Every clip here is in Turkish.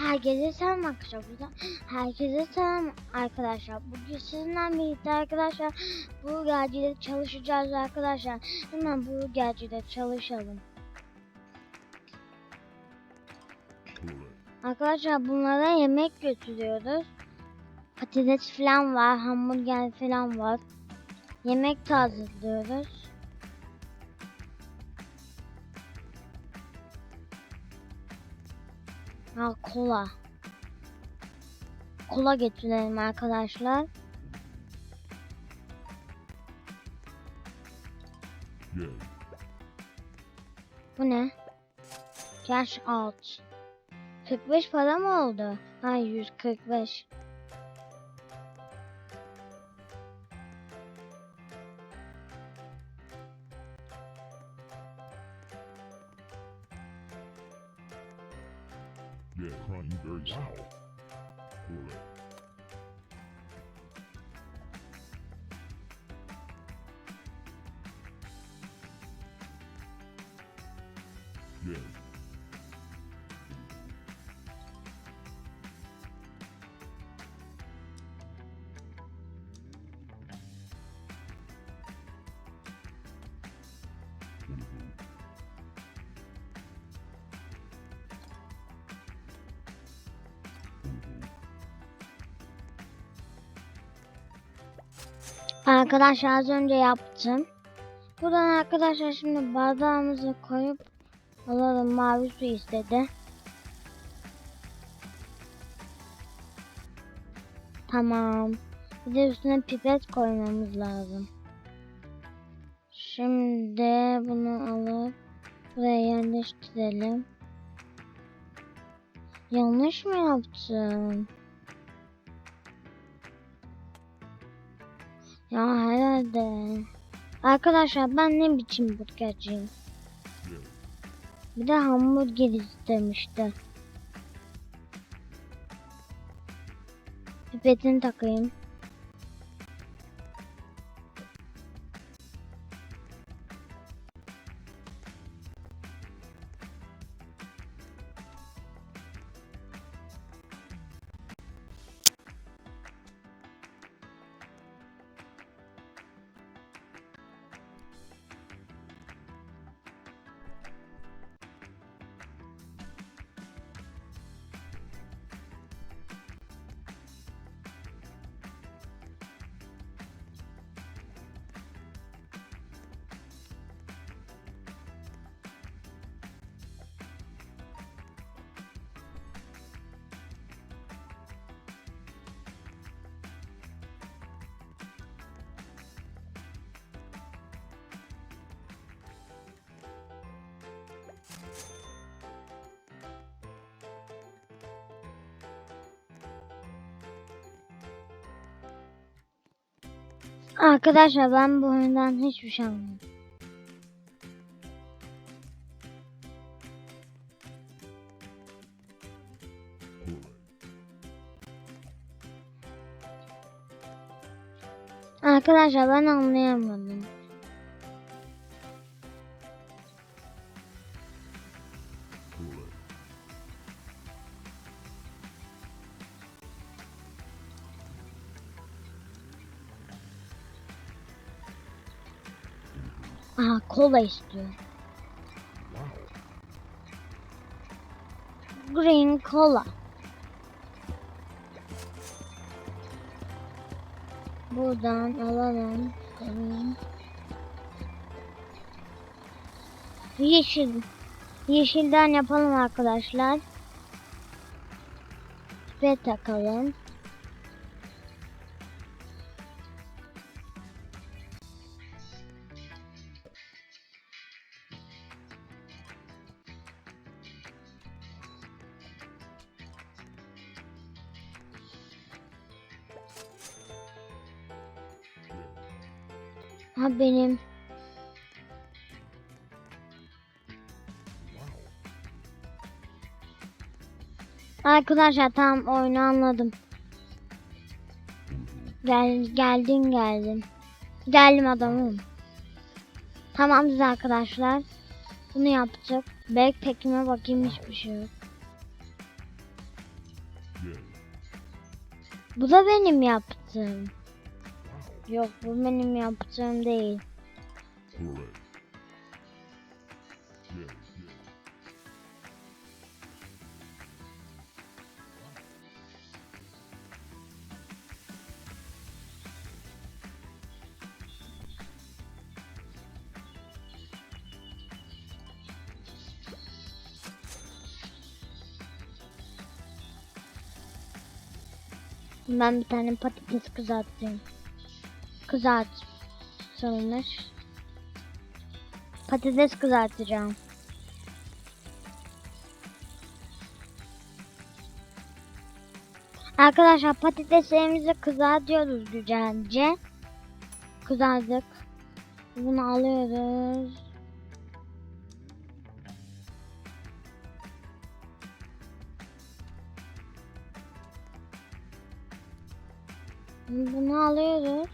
Herkese selam arkadaşlar. Herkese selam arkadaşlar. Bugün sizinle birlikte arkadaşlar bu gerçeğde çalışacağız arkadaşlar. Hemen bu gerçeğde çalışalım. Arkadaşlar bunlara yemek götürüyoruz. Patates falan var, hamburger falan var. Yemek de hazırlıyoruz. Ha kola. Kola getirelim arkadaşlar. Yay. Bu ne? Cash out. 45 para mı oldu? Ha 145. Yeah, crying very wow. Cool. Eh? Arkadaşlar az önce yaptım. Buradan arkadaşlar şimdi bardağımızı koyup alalım mavi su istedi. Tamam. Bir de üstüne pipet koymamız lazım. Şimdi bunu alıp buraya yerleştirelim. Yanlış mı yaptım? Ya herhalde. Arkadaşlar ben ne biçim burgerciyim? Bir de hamburger istemişti. Pipetini takayım. Arkadaşlar ben bu oyundan hiçbir şey. Cool. Arkadaşlar ben anlayamadım. Aha kola istiyor. Green cola. Buradan alalım. Green. Yeşil. Yeşilden yapalım arkadaşlar. Ve takalım. Arkadaşlar tamam oyunu anladım. Gel geldin geldin. Geldim adamım. Tamamız arkadaşlar. Bunu yaptık. Backpack'ime bakayım hiçbir şey yok. Bu da benim yaptığım. Yok bu benim yaptığım değil. Ben bir tane patates kızartayım. Kızart. Sanılır. Patates kızartacağım. Arkadaşlar patateslerimizi kızartıyoruz güzelce. Kızardık. Bunu alıyoruz. Bunu alıyoruz.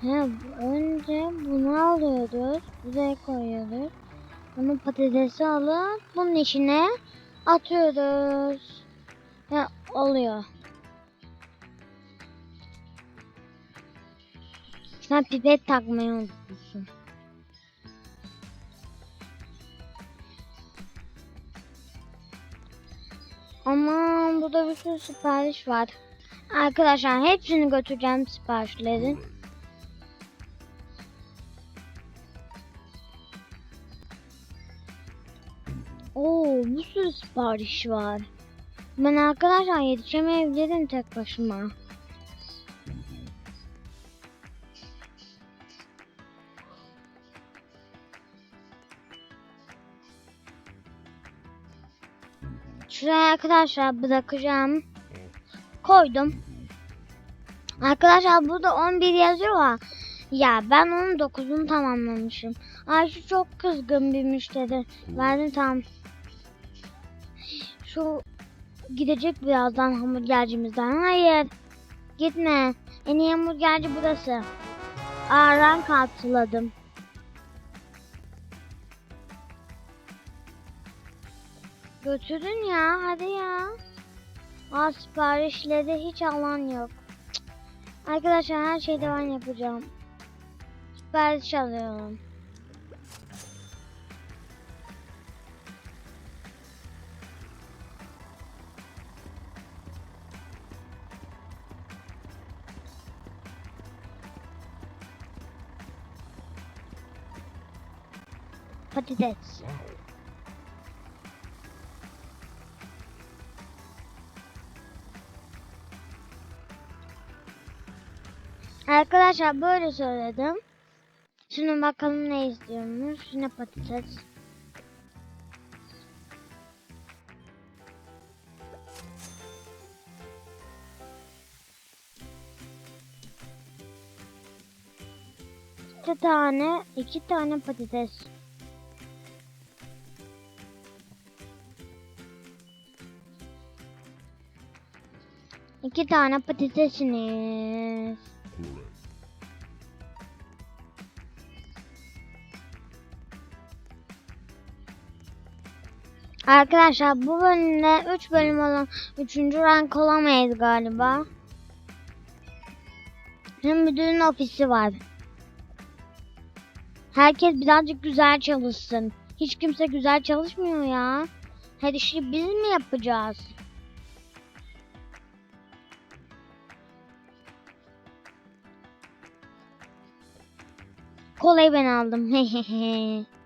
He, önce bunu alıyoruz. Buraya koyuyoruz. Bunu patatesi alıp bunun içine atıyoruz. He, oluyor. Sen pipet takmayı unutmuşsun. Aman burada bir sürü sipariş var. Arkadaşlar hepsini götüreceğim siparişlerin. Oo bir sürü sipariş var. Ben arkadaşlar yetişemeyebilirim tek başıma. Şuraya arkadaşlar bırakacağım. Koydum. Arkadaşlar burada 11 yazıyor var. Ya ben onun 9'unu tamamlamışım. Ayşe çok kızgın bir müşteri. Verdim tamam. Şu gidecek birazdan hamburgercimizden. Hayır. Gitme. En iyi hamburgerci burası. Ağran kartladım. Götürün ya hadi ya. Aa siparişlerde hiç alan yok. Cık. Arkadaşlar her şeyde ben yapacağım. Sipariş alıyorum. Patates. Arkadaşlar böyle söyledim. Şimdi bakalım ne istiyormuş. Yine patates. İki tane, iki tane patates. İki tane patatesiniz. Correct. Arkadaşlar bu bölümde 3 bölüm olan 3. rank olamayız galiba. Hem müdürün ofisi var. Herkes birazcık güzel çalışsın. Hiç kimse güzel çalışmıyor ya. Her işi biz mi yapacağız? Kolayı ben aldım. Hehehe.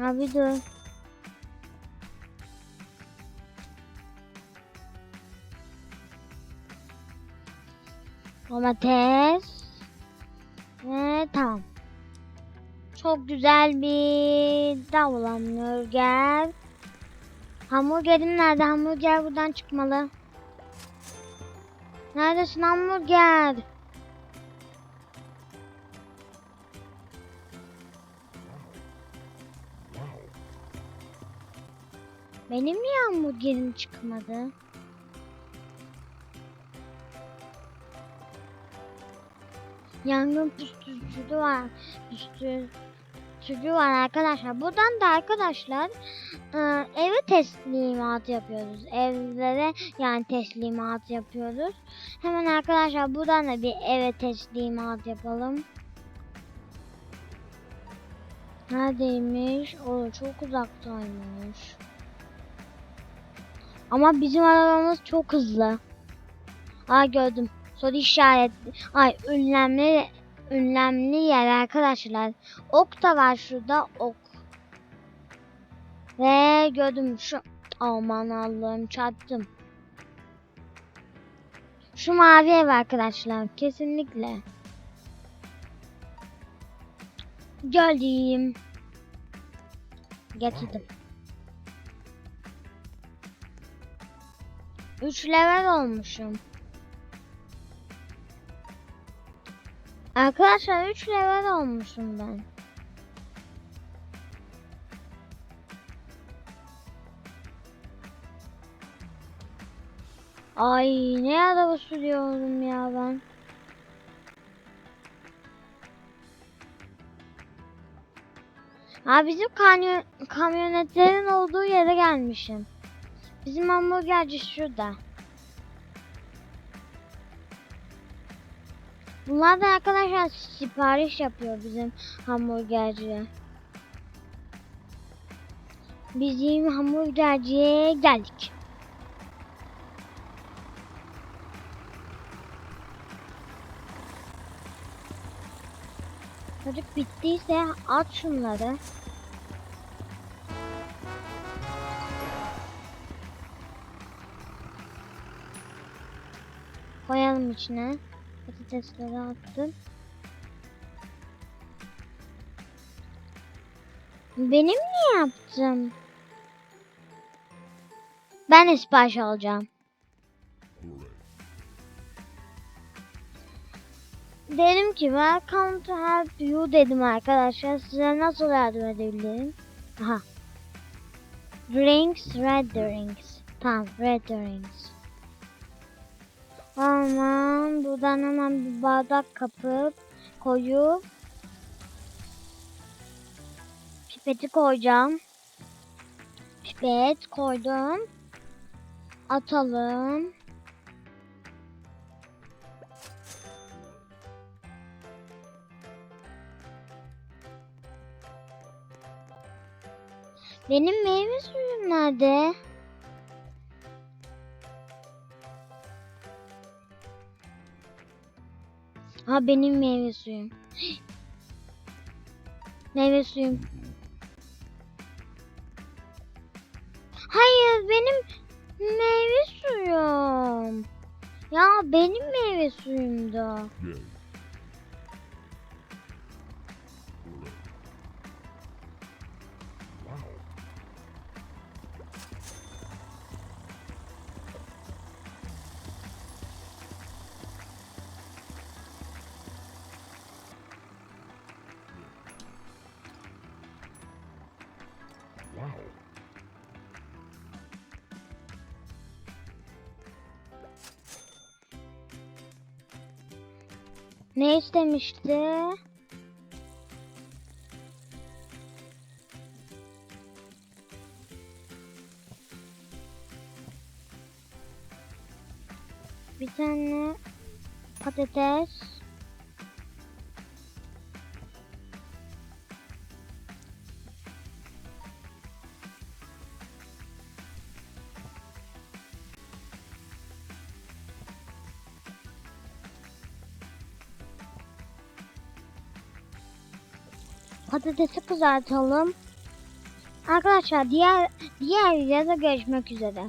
Abi dur. Domates. Ve tamam. Çok güzel bir hamburger. Hamburgerim nerede? Hamburger buradan çıkmalı. Neredesin hamburger? Benim niye hamburgerim çıkmadı? Yangın püskürtücü var. Püskürtücü var arkadaşlar. Buradan da arkadaşlar e, eve teslimat yapıyoruz. Evlere yani teslimat yapıyoruz. Hemen arkadaşlar buradan da bir eve teslimat yapalım. Neredeymiş? O çok uzaktaymış. Ama bizim arabamız çok hızlı. Aa gördüm. Soru işaret. Ay ünlemli ünlemli yer arkadaşlar. Ok da var şurada ok. Ve gördüm şu. Aman Allah'ım çarptım. Şu mavi ev arkadaşlar. Kesinlikle. Geldim. Getirdim. 3 level olmuşum. Arkadaşlar 3 level olmuşum ben. Ay ne araba sürüyorum ya ben. Ha bizim kamyon kamyonetlerin olduğu yere gelmişim. Bizim hamburgerci şurada. Bunlar da arkadaşlar sipariş yapıyor bizim hamburgerciye. Bizim hamburgerciye geldik. Çocuk bittiyse at şunları. Koyalım içine. Patatesleri attım. Benim niye yaptım? Ben de sipariş alacağım. Dedim ki welcome to help you dedim arkadaşlar. Size nasıl yardım edebilirim? Aha. Drinks, red drinks. Tamam, red drinks. Aman buradan hemen bir bardak kapıp koyup pipeti koyacağım. Pipet koydum. Atalım. Benim meyve suyum nerede? Ha benim meyve suyum. meyve suyum. Hayır benim meyve suyum. Ya benim meyve suyumdu. Yay. Ne istemişti? Bir tane patates. Patatesi kızartalım. Arkadaşlar diğer diğer videoda görüşmek üzere.